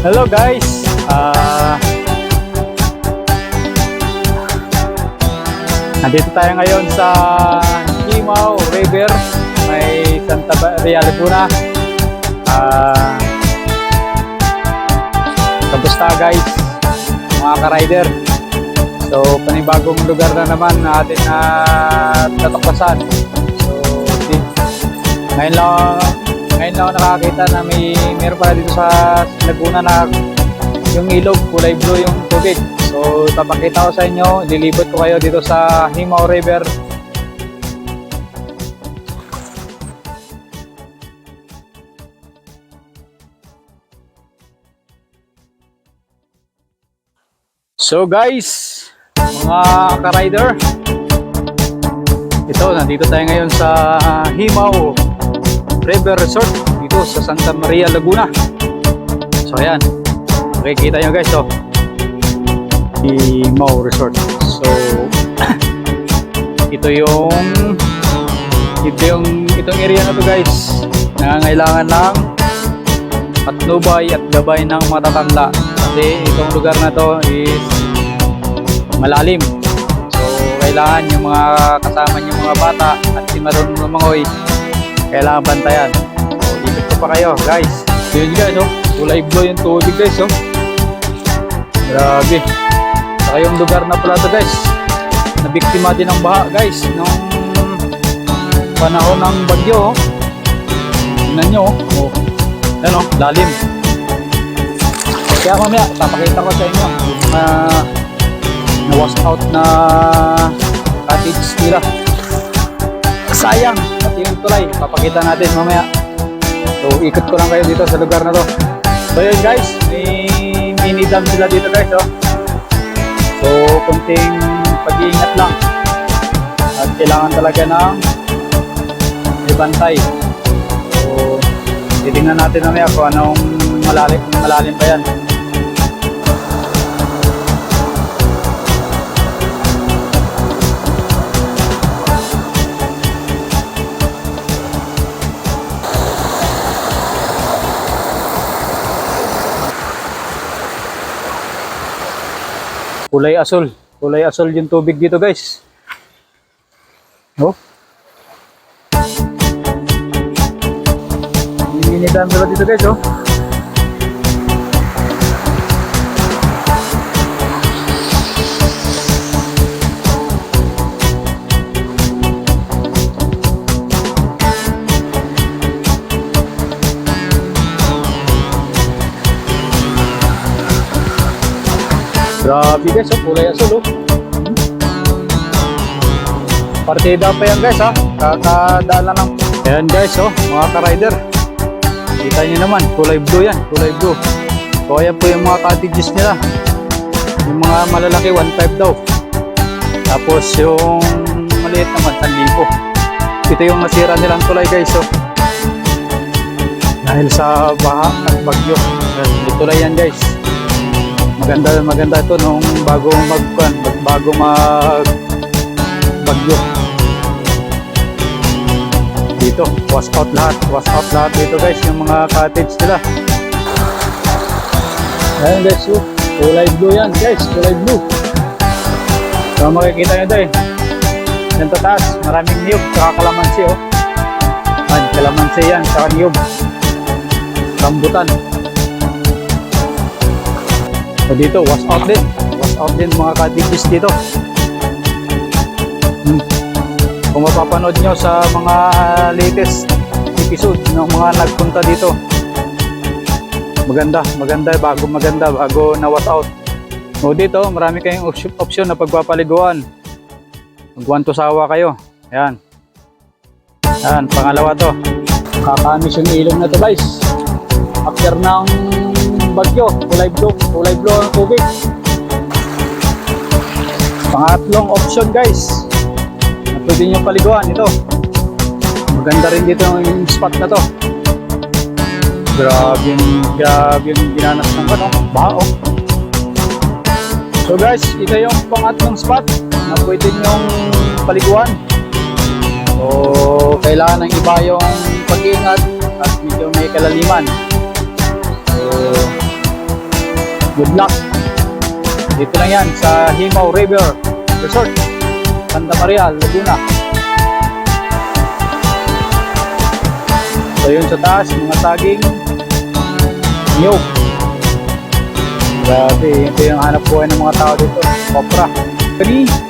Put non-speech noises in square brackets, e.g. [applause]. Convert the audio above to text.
Hello guys. Ah Nandito tayo ngayon sa Himao River, may Santa Maria Laguna. Ah Kamusta guys, mga ka-rider? So, panibagong lugar na naman na atin na natuklasan. So, ngayon lang, ngayon lang ako nakakita na may meron pala dito sa Laguna na yung ilog, kulay blue yung tubig. So, papakita ko sa inyo, lilibot ko kayo dito sa Himao River. So guys, mga ka-rider, ito, nandito tayo ngayon sa Himao River Resort dito sa Santa Maria, Laguna. So ayan, makikita nyo guys, oh. Himao Resort. So, [clears throat] ito yung ito yung itong area na to guys. Nangangailangan ng patnubay at gabay ng matatanda. Kasi itong lugar na to is malalim. So, kailangan yung mga kasama yung mga bata at si marunong lumangoy, kailangan bantayan. So, ikot ko pa kayo, guys. Yun guys, oh. Kulay blue yung tubig, guys, oh. Grabe. Saka yung lugar na pala to, guys. Nabiktima din ng baha, guys, nung panahon ng bagyo, oh. Tingnan nyo, oh. oh. Yan, oh, lalim. Kaya mamaya, papakita ko sa inyo yung mga na wash out na cottage nila. Sayang, pati yung tulay. Papakita natin mamaya. So, ikot ko lang kayo dito sa lugar na to. So, yun guys, may mini dam sila dito guys. Oh. So, kunting pag-iingat lang. At kailangan talaga ng ibantay. So, titingnan natin mamaya kung anong malalim, malalim pa yan. Kulay asul. Kulay asul yung tubig dito, guys. Oh. Minidam dito dito, guys, oh. Grabe guys, oh, kulay asul oh. Partida pa yan guys ha. Kakadaan lang ng... Ayan guys oh, mga ka-rider. Kita nyo naman, kulay blue yan, kulay blue. So ayan po yung mga cottages nila. Yung mga malalaki, 1.5 daw. Tapos yung maliit naman, 1,000. Ito yung nasira nilang tulay guys oh. Dahil sa baha at bagyo. May tulay yan guys maganda maganda ito nung bago magkuan bago mag bagyo. Dito wash out lahat wash out lahat dito guys yung mga cottage nila. Ayan guys oh, kulay blue yan guys kulay blue. So makikita nyo doon yan to taas maraming niyog saka kalamansi oh. Ayan, kalamansi yan saka niyog. Rambutan So dito, wash out din. Wash out din mga cottages dito. Hmm. Kung mapapanood nyo sa mga latest episode ng mga nagpunta dito. Maganda, maganda, bago maganda, bago na wash out. So dito, marami kayong option, na pagpapaliguan. Magwan to sawa kayo. Ayan. Ayan, pangalawa to. Kakamis yung ilong na to guys. After ng bagyo, kulay blue, kulay blue ang tubig. Pangatlong option guys, na pwede nyo paliguan ito. Maganda rin dito yung spot na to. Grabe yung, grabe yung ginanas ng ano, bao. So guys, ito yung pangatlong spot na pwede nyong paliguan. So, kailangan ng iba yung pag-iingat at medyo may kalaliman. Good luck! Dito lang yan sa Himaw River Resort, Santa Maria, Laguna. So yun sa taas, mga saging, niyog. Grabe, ito yung hanap buhay ng mga tao dito. Kopra. Free